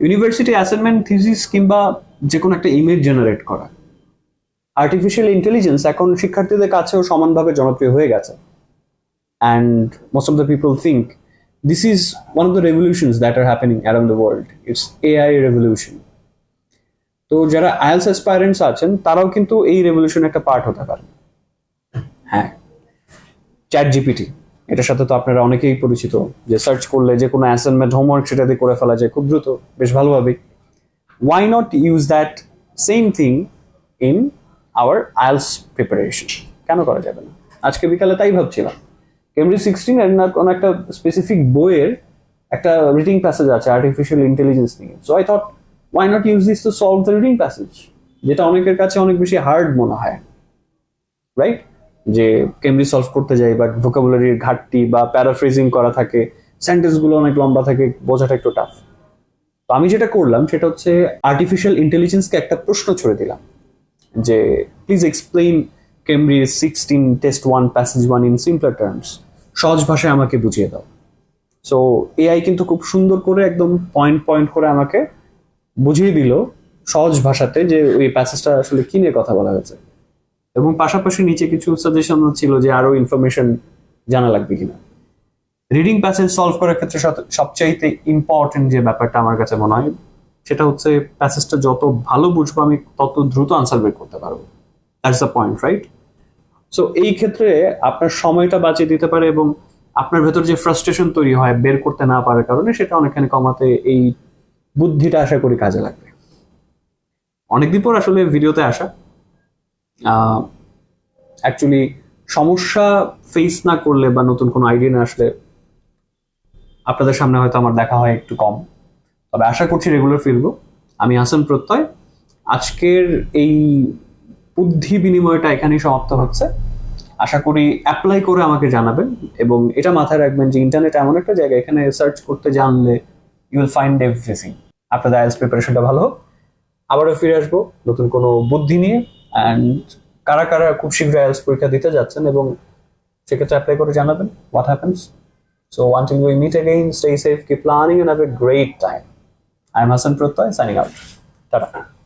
University assignment thesis কিংবা যে কোনো একটা ইমেজ জেনারেট করা। আর্টিফিশিয়াল ইন্টেলিজেন্স এখন শিক্ষার্থীদের কাছেও সমানভাবে জনপ্রিয় হয়ে গেছে। And most of the people think this is one of the revolutions that are happening around the world it's AI revolution তো যারা আইএলস অ্যাসপায়ারেন্টস আছেন, তারাও কিন্তু এই রেভলিউশন একটা পার্ট হতে পারে। হ্যাঁ। চ্যাট জিপিটি এটার সাথে তো আপনারা অনেকেই পরিচিত, যে সার্চ করলে যে কোনো অ্যাসাইনমেন্ট হোমওয়ার্ক সেটা দিয়ে করে ফেলা যায় খুব দ্রুত, বেশ ভালোভাবেই। Why not use that same thing in our IELTS preparation কেন করা যাবে না? আজকে বিকালে তাই ভাবছিলাম। কেমব্রিজ সিক্সটিন এর না কোনো একটা স্পেসিফিক বইয়ের একটা রিডিং প্যাসেজ আছে আর্টিফিশিয়াল ইন্টেলিজেন্স নিয়ে। So I thought why not use this to solve the reading passage যেটা অনেকের কাছে অনেক বেশি হার্ড মনে হয়। রাইট যে কেমব্রিজ সলভ করতে যাই বাট ভোকাবুলারির ঘাটতি বা প্যারাফ্রেজিং করা থাকে সেন্টেন্সগুলো অনেক লম্বা থাকে, বোঝাটা একটু টাফ তো আমি যেটা করলাম, সেটা হচ্ছে আর্টিফিশিয়াল ইন্টেলিজেন্সকে একটা প্রশ্ন ছড়ে দিলাম, যে please explain Cambridge sixteen test one passage one in simpler terms সহজ ভাষায় আমাকে বুঝিয়ে দাও। সো এআই কিন্তু খুব সুন্দর করে একদম পয়েন্ট পয়েন্ট করে আমাকে বুঝিয়ে দিল সহজ ভাষাতে যে ওই প্যাসেজটা আসলে কি নিয়ে কথা বলা হয়েছে। এবং পাশাপাশি নিচে কিছু সাজেশন ছিল যে আরও ইনফরমেশন জানা লাগবে কিনা। রিডিং প্যাসেজ সলভ করার ক্ষেত্রে সব- সবচাইতে ইম্পর্টেন্ট যে ব্যাপারটা আমার কাছে মনে হয়, সেটা হচ্ছে প্যাসেজটা যত ভালো বুঝব আমি তত দ্রুত আনসার বের করতে পারব। That's the point right so এই ক্ষেত্রে আপনার সময়টা বাঁচিয়ে দিতে পারে এবং আপনার ভেতর যে ফ্রাস্ট্রেশন তৈরি হয় বের করতে না পারার কারণে সেটা অনেকখানি কমাতে এই বুদ্ধিটা আশা করি কাজে লাগবে। অনেকদিন পর আসলে ভিডিওতে আসা। অ্যাকচুয়ালি সমস্যা ফেস না করলে বা নতুন কোনো আইডিয়া না আসলে আপনাদের সামনে হয়তো আমার দেখা হয় একটু কম। তবে আশা করছি রেগুলার ফিরবো আমি হাসান প্রত্যয়। আজকের এই বুদ্ধি বিনিময়টা এখানেই সমাপ্ত হচ্ছে। আশা করি অ্যাপ্লাই করে আমাকে জানাবেন এবং এটা মাথায় রাখবেন যে ইন্টারনেট এমন একটা জায়গা, এখানে সার্চ করতে জানলে ইউ উইল ফাইন্ড এভরিথিং আপনাদের আইএলস প্রিপারেশনটা ভালো হোক। আবারও ফিরে আসব নতুন কোনো বুদ্ধি নিয়ে। অ্যান্ড কারা কারা খুব শীঘ্র আইএলস পরীক্ষা দিতে যাচ্ছেন এবং সেক্ষেত্রে অ্যাপ্লাই করে জানাবেন what happens so wanting we meet again stay safe keep planning and have a great time I am Hasan Prottoy signing out tata